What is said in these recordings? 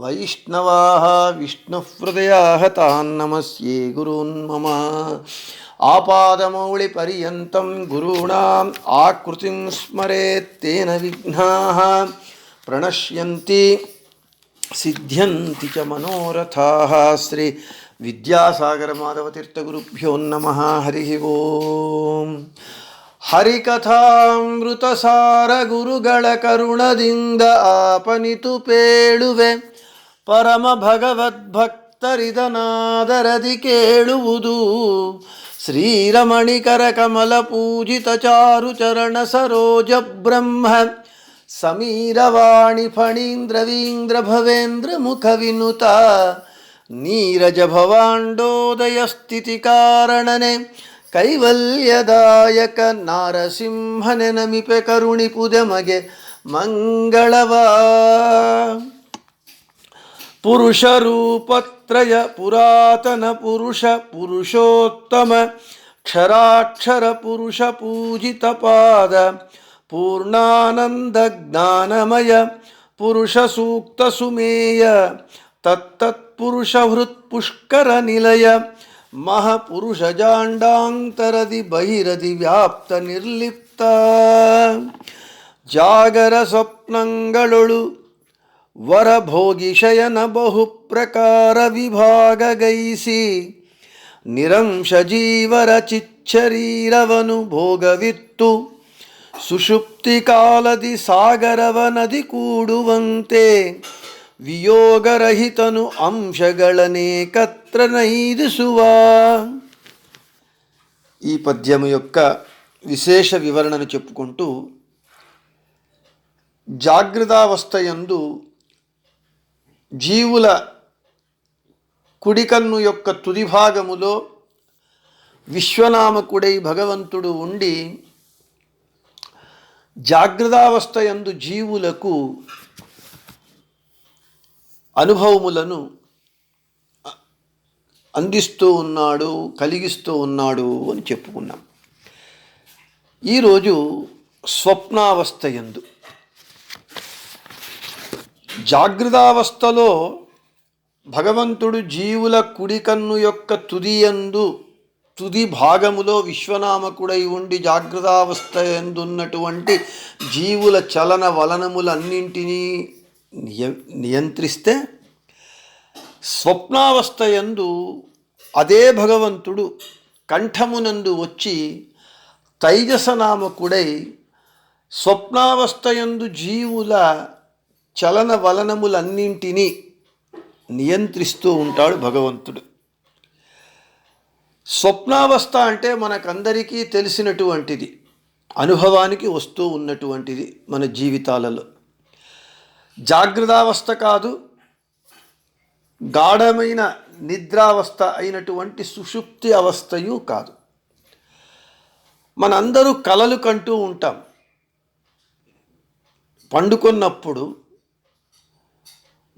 ವೈಷ್ಣವಾ ವಿಷ್ಣು ಹೃದಯ ತಾನ್ ನಮಸ್ಯೇ ಗುರುನ್ಮಮ ಆಪಾದಮೌಳಿಪರ್ಯಂತಂ ಗುರುಣಾಂ ಆಕೃತಿಂ ಸ್ಮರೇತ್ತೇನ ವಿಘ್ನಾಃ ಪ್ರಣಶ್ಯಂತಿ ಸಿದ್ಧ್ಯಂತಿ ಚ ಮನೋರಥಾಃ ಶ್ರೀ ವಿದ್ಯಾಸಾಗರ ಮಾಧವತೀರ್ಥಗುರುಭ್ಯೋ ನಮಃ. ಹರಿ ಓಂ. ಹರಿಕಥಾಮೃತಸಾರ ಗುರುಗಳ ಕರುಣದಿಂದ ಆಪನಿತು ಪೇಳುವೆ. ಪರಮ ಭಗವದ್ಭಕ್ತರಿದನಾದರದಿ ಕೇಳುವುದು. ಶ್ರೀರಮಣಿಕರ ಕಮಲ ಪೂಜಿತ ಚಾರು ಚರಣ ಸರೋಜ ಬ್ರಹ್ಮ. ಸಮೀರವಾಣಿ ಫಣೀಂದ್ರವೀಂದ್ರ ಭವೇಂದ್ರ ಮುಖ ವಿನುತ. ನೀರಜ ಭವಾಂಡೋದಯ ಸ್ಥಿತಿ ಕಾರಣನೆ. ಕೈವಲ್ಯದಾಯಕ ನಾರಸಿಂಹನೆ ನಮಿಪೆ ಕರುಣಿಪುದೆ ಮಗೆ ಮಂಗಳವಾ. ಪುರುಷ ರೂಪತ್ರಯ ಪುರಾತನ ಪುರುಷ ಪುರುಷೋತ್ತಮ ಕ್ಷರಾಕ್ಷರ ಪುರುಷ ಪೂಜಿತ ಪಾದ ಪೂರ್ಣಾನಂದ ಜ್ಞಾನಮಯ ಪುರುಷ ಸೂಕ್ತ ಸುಮೇಯ ತತ್ತತ್ಪುರುಷ ಹೃತ್ ಪುಷ್ಕರ ನಿಲಯ ಮಹಾಪುರುಷ ಜಾಂಡಾಂತರದಿ ಬಹಿರದಿ ವ್ಯಾಪ್ತ ನಿರ್ಲಿಪ್ತ ಜಾಗರ ಸ್ವಪ್ನಗಳೊಳು ವರಭೋಗಿ ಶಯನ ಬಹು ಪ್ರಕಾರ ವಿಭಾಗ ಗೈಸಿ ನಿರಂಶ ಜೀವರ ಚಿಚ್ಚರೀರವನು ಭೋಗವಿತ್ತು ಸುಷುಪ್ತಿ ಕಾಲದಿ ಸಾಗರವ ನದಿ ಕೂಡುವಂತೆ ವಿಯೋಗರಹಿತನು ಅಂಶಗಳನೇಕತ್ರ ನೈದಿಸುವ ఈ పద్యము యొక్క విశేష వివరణను చెప్పుకుంటూ జాగ్రత్తావస్థ జీవుల కుడికన్ను యొక్క తుది భాగములో విశ్వనామకుడై భగవంతుడు ఉండి జాగ్రత్తావస్థ యందు జీవులకు అనుభవములను అందిస్తూ ఉన్నాడు కలిగిస్తూ ఉన్నాడు అని చెప్పుకున్నాం. ఈరోజు స్వప్నావస్థ ఎందు జాగ్రత్తావస్థలో భగవంతుడు జీవుల కుడి కన్ను యొక్క తుదియందు తుది భాగములో విశ్వనామకుడై ఉండి జాగ్రత్తావస్థ ఎందున్నటువంటి జీవుల చలన వలనములన్నింటినీ నియ నియంత్రిస్తే స్వప్నావస్థ యందు అదే భగవంతుడు కంఠమునందు వచ్చి తైజసనామకుడై స్వప్నావస్థ ఎందు జీవుల చలన వలనములన్నింటినీ నియంత్రిస్తూ ఉంటాడు భగవంతుడు. స్వప్నావస్థ అంటే మనకందరికీ తెలిసినటువంటిది అనుభవానికి వస్తూ ఉన్నటువంటిది మన జీవితాలలో. జాగ్రత్తావస్థ కాదు గాఢమైన నిద్రావస్థ అయినటువంటి సుషుప్తి అవస్థయు కాదు. మనందరూ కలలు కంటూ ఉంటాం. పండుకొన్నప్పుడు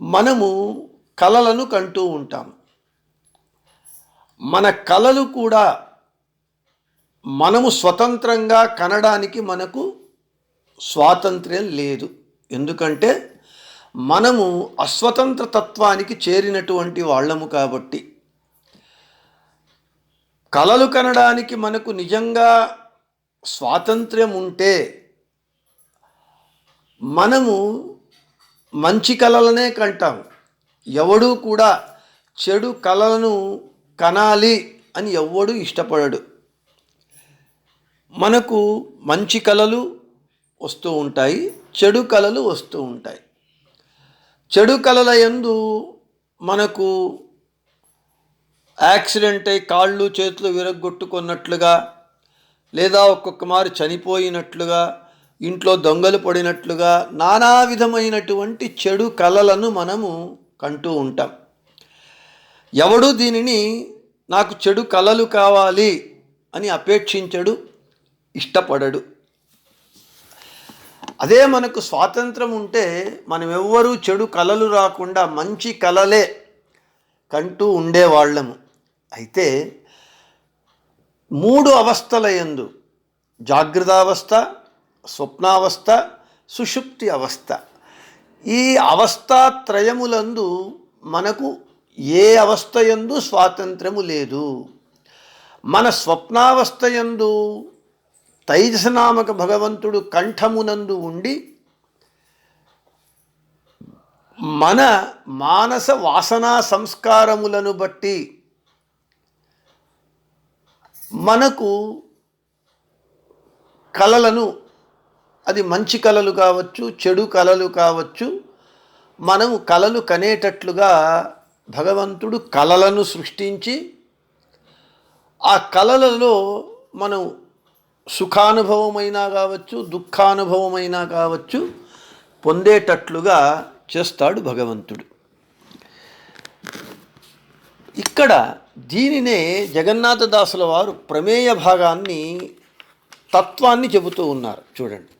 మనము కలలను కంటూ ఉంటాం. మన కలలు కూడా మనము స్వతంత్రంగా కనడానికి మనకు స్వాతంత్ర్యం లేదు. ఎందుకంటే మనము అస్వతంత్ర తత్వానికి చేరినటువంటి వాళ్ళము కాబట్టి. కలలు కనడానికి మనకు నిజంగా స్వాతంత్ర్యం ఉంటే మనము మంచి కళలనే కంటాం ఎవడూ కూడా చెడు కళలను కనాలి అని ఎవడు ఇష్టపడడు. మనకు మంచి కళలు వస్తూ ఉంటాయి చెడు కళలు వస్తూ ఉంటాయి. చెడు కళల యందు మనకు యాక్సిడెంట్ అయి కాళ్ళు చేతులు విరగ్గొట్టుకున్నట్లుగా లేదా ఒక్కొక్క మారు చనిపోయినట్లుగా ఇంట్లో దొంగలు పడినట్లుగా నానా విధమైనటువంటి చెడు కళలను మనము కంటూ ఉంటాం. ఎవడు దీనిని నాకు చెడు కళలు కావాలి అని అపేక్షించడు ఇష్టపడడు. అదే మనకు స్వాతంత్రం ఉంటే మనం ఎవ్వరూ చెడు కళలు రాకుండా మంచి కళలే కంటూ ఉండేవాళ్ళము. అయితే మూడు అవస్థల జాగ్రతా అవస్థ స్వప్నావస్థ సుషుప్తి అవస్థ. ఈ అవస్థాత్రయములందు మనకు ఏ అవస్థ యందు స్వాతంత్రము లేదు. మన స్వప్నావస్థ యందు తైజసనామక భగవంతుడు కంఠమునందు ఉండి మన మానస వాసనా సంస్కారములను బట్టి మనకు కళలను అది మంచి కళలు కావచ్చు చెడు కళలు కావచ్చు. మనము కళలు కనేటట్లుగా భగవంతుడు కళలను సృష్టించి ఆ కళలలో మనం సుఖానుభవమైనా కావచ్చు దుఃఖానుభవమైనా కావచ్చు పొందేటట్లుగా చేస్తాడు భగవంతుడు. ఇక్కడ దీనినే జగన్నాథదాసుల వారు ప్రమేయ భాగాన్ని తత్వాన్ని చెబుతూ ఉన్నారు. చూడండి.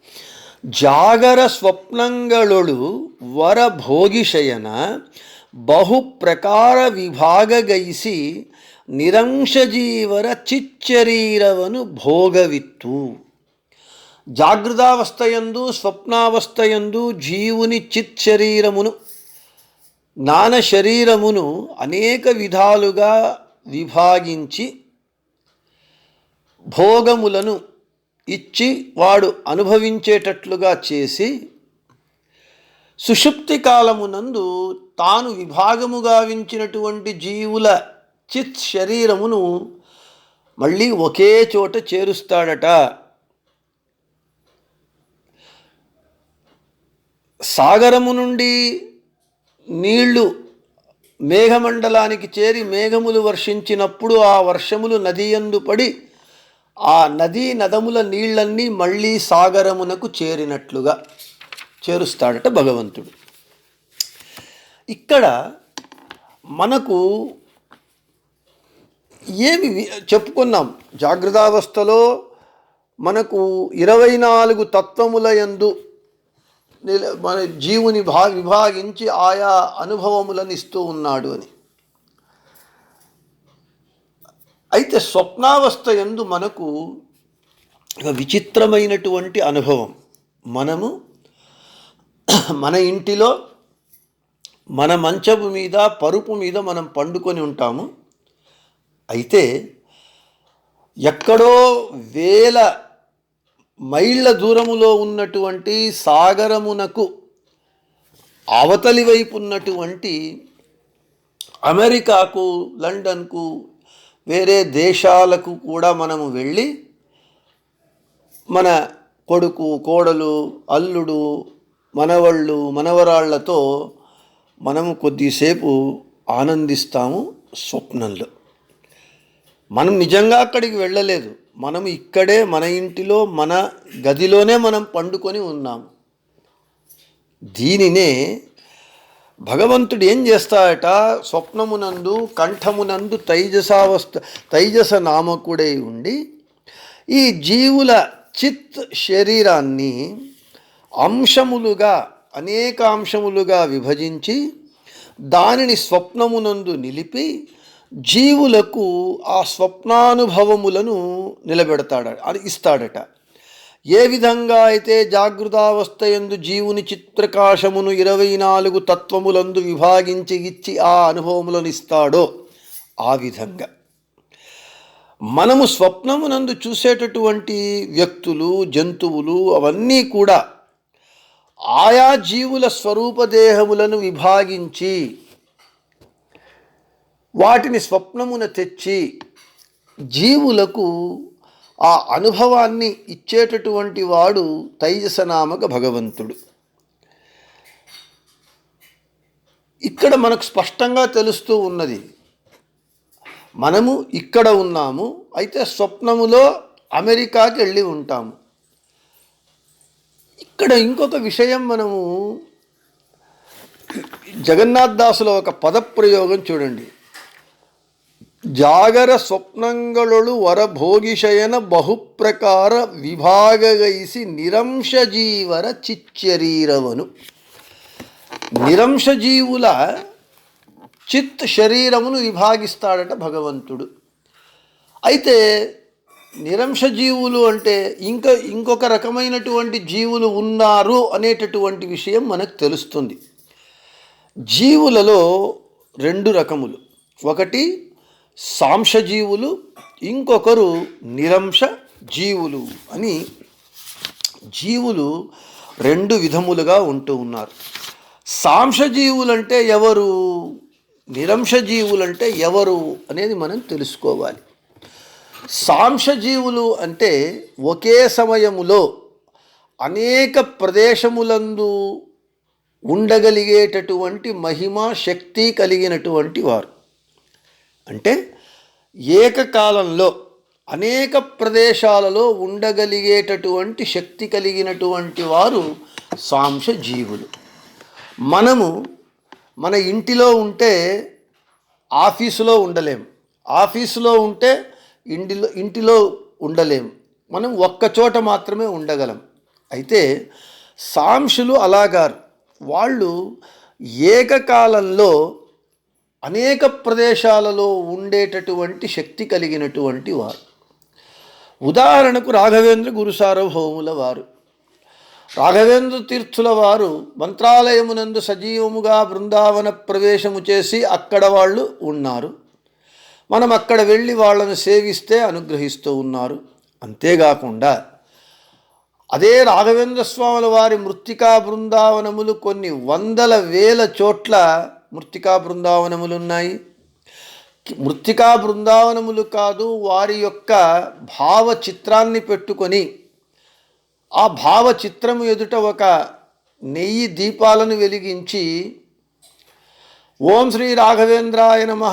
జాగర స్వప్నంగళుడు వర భోగిశయన బహు ప్రకార విభాగగైసి నిరంశజీవర చిచ్చరీరవను భోగవిత్తు. జాగృతావస్థయందు స్వప్నావస్థయందు జీవుని చిత్ శరీరమును జ్ఞాన శరీరమును అనేక విధాలుగా విభాగించి భోగములను ఇచ్చి వాడు అనుభవించేటట్లుగా చేసి సుషుప్తి కాలమునందు తాను విభాగముగా వించినటువంటి జీవుల చిత్ శరీరమును మళ్ళీ ఒకే చోట చేరుస్తాడట. సాగరము నుండి నీళ్ళు మేఘమండలానికి చేరి మేఘములు వర్షించినప్పుడు ఆ వర్షములు నదియందు పడి ఆ నదీ నదముల నీళ్ళన్నీ మళ్ళీ సాగరమునకు చేరినట్లుగా చేరుస్తాడట భగవంతుడు. ఇక్కడ మనకు ఏమి చెప్పుకున్నాం. జాగ్రత్తావస్థలో మనకు ఇరవై నాలుగు తత్వముల యందు మన జీవుని భా విభాగించి ఆయా అనుభవములను ఇస్తూ ఉన్నాడు అని. అయితే స్వప్నావస్థ ఎందు మనకు విచిత్రమైనటువంటి అనుభవం. మనము మన ఇంటిలో మన మంచపు మీద పరుపు మీద మనం పండుకొని ఉంటాము. అయితే ఎక్కడో వేల మైళ్ళ దూరములో ఉన్నటువంటి సాగరమునకు అవతలి వైపు ఉన్నటువంటి అమెరికాకు లండన్కు వేరే దేశాలకు కూడా మనము వెళ్ళి మన కొడుకు కోడలు అల్లుడు మనవళ్ళు మనవరాళ్ళతో మనము కొద్దిసేపు ఆనందిస్తాము స్వప్నంలో. మనం నిజంగా అక్కడికి వెళ్ళలేదు. మనం ఇక్కడే మన ఇంటిలో మన గదిలోనే మనం పండుకొని ఉన్నాము. దీనినే భగవంతుడు ఏం చేస్తాడట? స్వప్నమునందు కంఠమునందు తైజసావస్థ తైజస నామకుడై ఉండి ఈ జీవుల చిత్ శరీరాన్ని అంశములుగా అనేక అంశములుగా విభజించి దానిని స్వప్నమునందు నిలిపి జీవులకు ఆ స్వప్నానుభవములను నిలబెడతాడ అది ఇస్తాడట. ఏ విధంగా అయితే జాగృతావస్థ ఎందు జీవుని చిత్రకాశమును ఇరవై నాలుగు తత్వములందు విభాగించి ఇచ్చి ఆ అనుభవములను ఇస్తాడో ఆ విధంగా. మనము స్వప్నమునందు చూసేటటువంటి వ్యక్తులు జంతువులు అవన్నీ కూడా ఆయా జీవుల స్వరూప దేహములను విభాగించి వాటిని స్వప్నమున తెచ్చి జీవులకు ఆ అనుభవాన్ని ఇచ్చేటటువంటి వాడు తైజసనామక భగవంతుడు. ఇక్కడ మనకు స్పష్టంగా తెలుస్తూ ఉన్నది మనము ఇక్కడ ఉన్నాము అయితే స్వప్నములో అమెరికాకి వెళ్ళి ఉంటాము. ఇక్కడ ఇంకొక విషయం మనము జగన్నాథ్ దాసులో ఒక పదప్రయోగం చూడండి. ಜಾಗರ ಸ್ವಪ್ನಗಳು ವರಭೋಗಿಶಯನ ಬಹುಪ್ರಕಾರ ವಿಭಾಗಗೈಸಿ ನಿರಂಶ ಜೀವರ చిచ్చరీరవను నిరంశ జీవుల చిత్ శరీరమును విభాగిస్తాడట భగవంతుడు అయితే నిరంశ జీవులు అంటే ఇంకా ఇంకొక రకమైనటువంటి జీవులు ఉన్నారు అనేటటువంటి విషయం మనకు తెలుస్తుంది జీవులలో రెండు రకములు ఒకటి సాంశజీవులు ఇంకొకరు నిరంశ జీవులు అని జీవులు రెండు విధములుగా ఉంటూ ఉన్నారు. సాంశజీవులంటే ఎవరు? నిరంశజీవులంటే ఎవరు అనేది మనం తెలుసుకోవాలి. సాంశజీవులు అంటే ఒకే సమయములో అనేక ప్రదేశములందు ఉండగలిగేటటువంటి మహిమ శక్తి కలిగినటువంటి వారు. అంటే ఏకకాలంలో అనేక ప్రదేశాలలో ఉండగలిగేటటువంటి శక్తి కలిగినటువంటి వారు సాంశ జీవులు మనము మన ఇంటిలో ఉంటే ఆఫీసులో ఉండలేం. ఆఫీసులో ఉంటే ఇంటిలో ఇంటిలో ఉండలేం. మనం ఒక్క చోట మాత్రమే ఉండగలం. అయితే సాంశులు అలాగారు. వాళ్ళు ఏకకాలంలో అనేక ప్రదేశాలలో ఉండేటటువంటి శక్తి కలిగినటువంటి వారు. ఉదాహరణకు రాఘవేంద్ర గురు సార్వభౌముల వారు. రాఘవేంద్ర తీర్థుల వారు మంత్రాలయమునందు సజీవముగా బృందావన ప్రవేశము చేసి అక్కడ వాళ్ళు ఉన్నారు. మనం అక్కడ వెళ్ళి వాళ్ళను సేవిస్తే అనుగ్రహిస్తూ ఉన్నారు. అంతేకాకుండా అదే రాఘవేంద్ర స్వాముల వారి మృత్తికా బృందావనములు కొన్ని వందల వేల చోట్ల మృత్తికా బృందావనములున్నాయి. మృత్తికా బృందావనములు కాదు వారి యొక్క భావ చిత్రాన్ని పెట్టుకొని ఆ భావ చిత్రము ఎదుట ఒక నెయ్యి దీపాలను వెలిగించి ఓం శ్రీ రాఘవేంద్రాయ నమ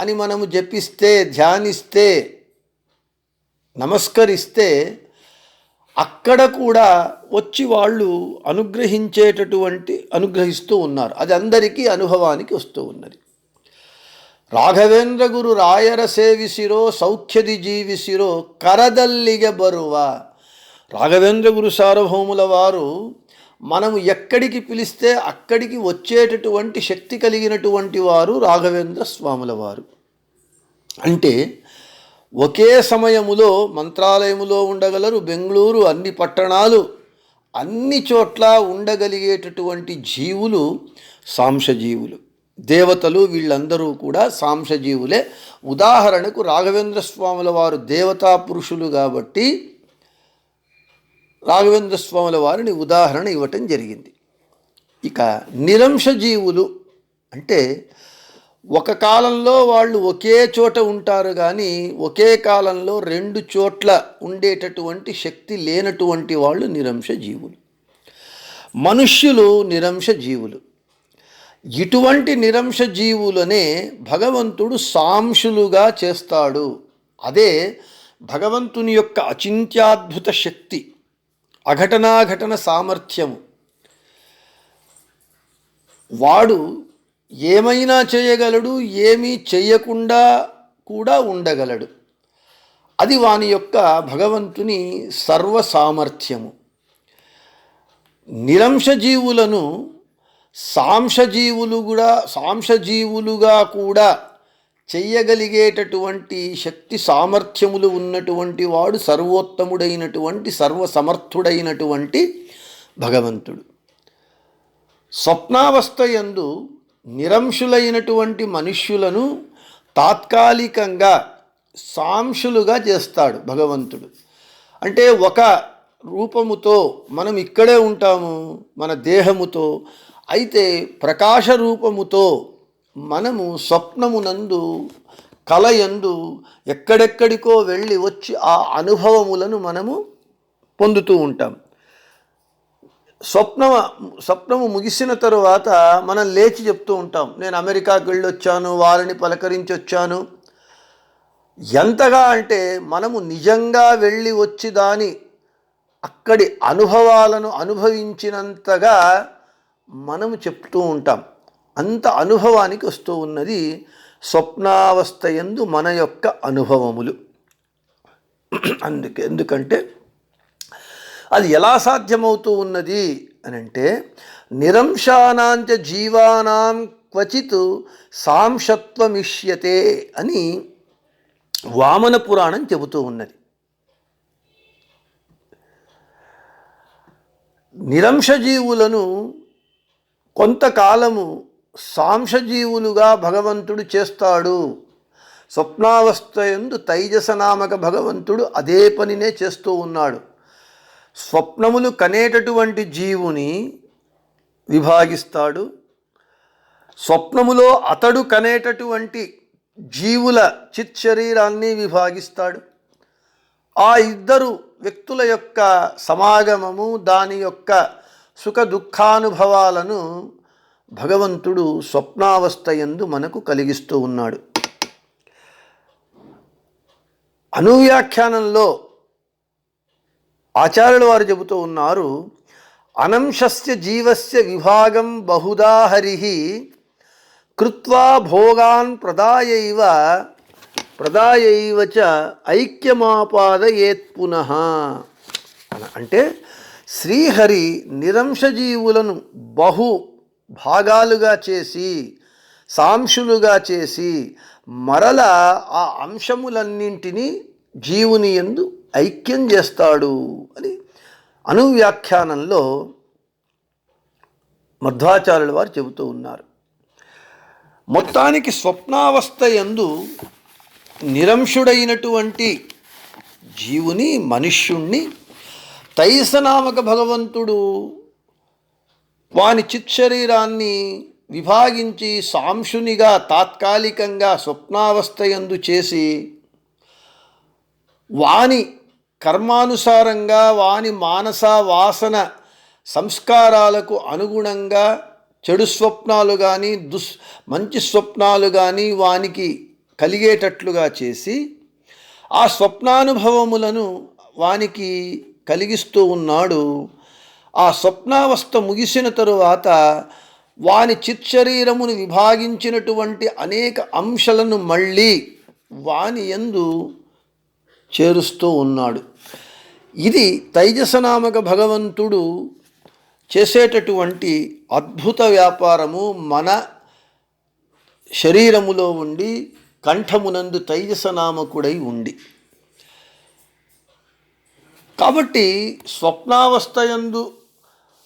అని మనము జపిస్తే ధ్యానిస్తే నమస్కరిస్తే అక్కడ కూడా వచ్చి వాళ్ళు అనుగ్రహించేటటువంటి అనుగ్రహిస్తూ ఉన్నారు. అది అందరికీ అనుభవానికి వస్తూ ఉన్నది. రాఘవేంద్ర గురు రాయర సేవిసిరో సౌఖ్యది జీవిసిరో కరదల్లిగ బరువ. రాఘవేంద్ర గురు సార్వభౌముల వారు మనము ఎక్కడికి పిలిస్తే అక్కడికి వచ్చేటటువంటి శక్తి కలిగినటువంటి వారు రాఘవేంద్ర స్వాముల వారు. అంటే ఒకే సమయములో మంత్రాలయములో ఉండగలరు బెంగళూరు అన్ని పట్టణాలు అన్ని చోట్ల ఉండగలిగేటటువంటి జీవులు సాంశజీవులు. దేవతలు వీళ్ళందరూ కూడా సాంశజీవులే. ఉదాహరణకు రాఘవేంద్ర స్వాముల వారు దేవతా పురుషులు కాబట్టి రాఘవేంద్ర స్వాముల వారిని ఉదాహరణ ఇవ్వటం జరిగింది. ఇక నిరంశ జీవులు అంటే ఒక కాలంలో వాళ్ళు ఒకే చోట ఉంటారు కానీ ఒకే కాలంలో రెండు చోట్ల ఉండేటటువంటి శక్తి లేనటువంటి వాళ్ళు నిరంశ జీవులు. మనుష్యులు నిరంశ జీవులు. ఇటువంటి నిరంశ జీవులనే భగవంతుడు సాంశులుగా చేస్తాడు. అదే భగవంతుని యొక్క అచింత్యాద్భుత శక్తి అఘటనాఘటన సామర్థ్యము. వాడు ఏమైనా చేయగలడు ఏమీ చేయకుండా కూడా ఉండగలడు. అది వాని యొక్క భగవంతుని సర్వ సామర్థ్యము నిరంశజీవులను సాంశజీవులు కూడా సాంశజీవులుగా కూడా చెయ్యగలిగేటటువంటి శక్తి సామర్థ్యములు ఉన్నటువంటి వాడు సర్వోత్తముడైనటువంటి సర్వసమర్థుడైనటువంటి భగవంతుడు. స్వప్నావస్థ ఎందు నిరంశులైనటువంటి మనుష్యులను తాత్కాలికంగా సాంశులుగా చేస్తాడు భగవంతుడు. అంటే ఒక రూపముతో మనం ఇక్కడే ఉంటాము మన దేహముతో. అయితే ప్రకాశ రూపముతో మనము స్వప్నమునందు కలయందు ఎక్కడెక్కడికో వెళ్ళి వచ్చి ఆ అనుభవములను మనము పొందుతూ ఉంటాం. స్వప్న స్వప్నము ముగిసిన తరువాత మనం లేచి చెప్తూ ఉంటాం. నేను అమెరికాకి వెళ్ళొచ్చాను వారిని పలకరించి వచ్చాను. ఎంతగా అంటే మనము నిజంగా వెళ్ళి వచ్చి దాని అక్కడి అనుభవాలను అనుభవించినంతగా మనము చెప్తూ ఉంటాం. అంత అనుభవానికి వస్తూ ఉన్నది స్వప్నావస్థ ఎందు మన యొక్క అనుభవములు. అందుకే ఎందుకంటే అది ఎలా సాధ్యమవుతూ ఉన్నది అని అంటే నిరంశానాంచ జీవానాం క్వచిత్ సాంశత్వమిష్యతే అని వామన పురాణం చెబుతూ ఉన్నది. నిరంశజీవులను కొంతకాలము సాంశజీవులుగా భగవంతుడు చేస్తాడు. స్వప్నావస్థ ఎందు తైజసనామక భగవంతుడు అదే పనినే చేస్తూ ఉన్నాడు. స్వప్నములు కనేటటువంటి జీవుని విభాగిస్తాడు. స్వప్నములో అతడు కనేటటువంటి జీవుల చిచ్చరీరాన్ని విభాగిస్తాడు. ఆ ఇద్దరు వ్యక్తుల యొక్క సమాగమము దాని యొక్క సుఖ దుఃఖానుభవాలను భగవంతుడు స్వప్నావస్థ ఎందు మనకు కలిగిస్తూ ఉన్నాడు. అనువ్యాఖ్యానంలో ఆచార్యుల వారు చెబుతూ ఉన్నారు అనంశస్య జీవస్య విభాగం బహుదా హరి కృత్వా భోగాన్ ప్రదాయైవ ప్రదాయైవ చ ఐక్యమాపాదయేత్ పునః. అంటే శ్రీహరి నిరంశజీవులను బహు భాగాలుగా చేసి సాంశులుగా చేసి మరల ఆ అంశములన్నింటినీ జీవుని ఎందు ఐక్యం చేస్తాడు అని అనువ్యాఖ్యానంలో మధ్వాచార్యుల వారు చెబుతూ ఉన్నారు. మొత్తానికి స్వప్నావస్థ యందు నిరంశుడైనటువంటి జీవుని మనుష్యుణ్ణి తైసనామక భగవంతుడు వాని చిత్శరీరాన్ని విభాగించి సాంశునిగా తాత్కాలికంగా స్వప్నావస్థ చేసి వాని కర్మానుసారంగా వాని మానస వాసన సంస్కారాలకు అనుగుణంగా చెడు స్వప్నాలు కానీ దుస్ మంచి స్వప్నాలు కానీ వానికి కలిగేటట్లుగా చేసి ఆ స్వప్నానుభవములను వానికి కలిగిస్తూ ఉన్నాడు. ఆ స్వప్నావస్థ ముగిసిన తరువాత వాని చిత్శరీరమును విభాగించినటువంటి అనేక అంశాలను మళ్ళీ వాని యందు చేరుస్తూ ఉన్నాడు. ఇది తైజసనామక భగవంతుడు చేసేటటువంటి అద్భుత వ్యాపారము మన శరీరములో ఉండి కంఠమునందు తైజసనామకుడై ఉండి. కాబట్టి స్వప్నావస్థయందు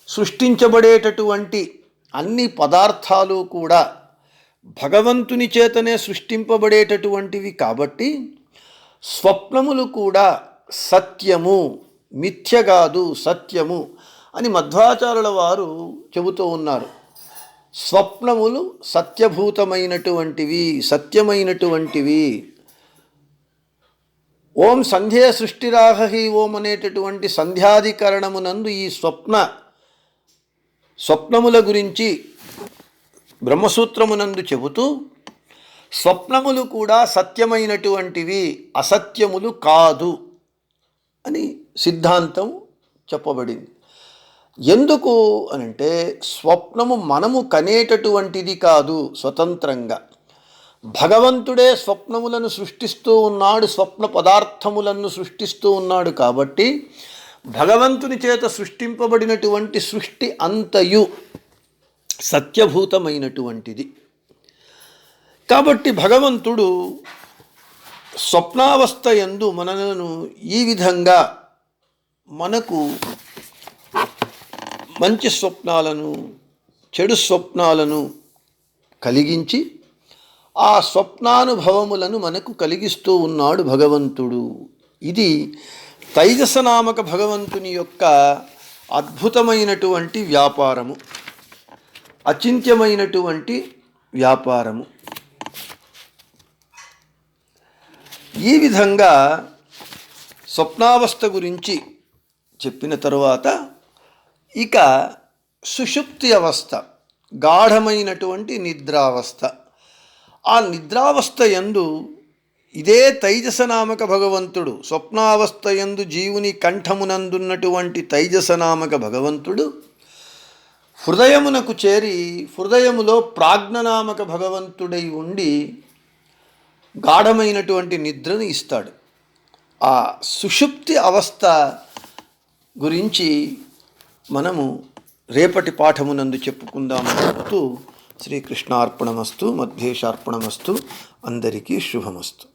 సృష్టించబడేటటువంటి అన్ని పదార్థాలు కూడా భగవంతుని చేతనే సృష్టింపబడేటటువంటివి కాబట్టి స్వప్నములు కూడా సత్యము మిథ్య కాదు సత్యము అని మధ్వాచారుల వారు చెబుతూ ఉన్నారు. స్వప్నములు సత్యభూతమైనటువంటివి సత్యమైనటువంటివి. ఓం సంధ్యే సృష్టిరాహహి ఓం అనేటటువంటి సంధ్యాధికరణమునందు ఈ స్వప్న స్వప్నముల గురించి బ్రహ్మసూత్రమునందు చెబుతూ స్వప్నములు కూడా సత్యమైనటువంటివి అసత్యములు కాదు. అని సిద్ధాంతం చెప్పబడింది. ఎందుకు అనంటే స్వప్నము మనము కనేటటువంటిది కాదు స్వతంత్రంగా. భగవంతుడే స్వప్నములను సృష్టిస్తూ ఉన్నాడు స్వప్న పదార్థములను సృష్టిస్తూ ఉన్నాడు కాబట్టి భగవంతుని చేత సృష్టింపబడినటువంటి సృష్టి అంతయు సత్యభూతమైనటువంటిది. కాబట్టి భగవంతుడు స్వప్నావస్థ యందు మనలను ఈ విధంగా మనకు మంచి స్వప్నాలను చెడు స్వప్నాలను కలిగించి ఆ స్వప్నానుభవములను మనకు కలిగిస్తూ ఉన్నాడు భగవంతుడు. ఇది తైజసనామక భగవంతుని యొక్క అద్భుతమైనటువంటి వ్యాపారము అచింత్యమైనటువంటి వ్యాపారము. ఈ విధంగా స్వప్నావస్థ గురించి చెప్పిన తరువాత ఇక సుషుప్తి అవస్థ గాఢమైనటువంటి నిద్రావస్థ. ఆ నిద్రావస్థ యందు ఇదే తైజసనామక భగవంతుడు స్వప్నావస్థ యందు జీవుని కంఠమునందున్నటువంటి తైజసనామక భగవంతుడు హృదయమునకు చేరి హృదయములో ప్రాజ్ఞనామక భగవంతుడై ఉండి గాఢమైనటువంటి నిద్రను ఇస్తాడు. ఆ సుషుప్తి అవస్థ గురించి మనము రేపటి పాఠమునందు చెప్పుకుందాం చెప్తూ శ్రీకృష్ణార్పణమస్తు మధ్యేషార్పణమస్తు అందరికీ శుభమస్తు.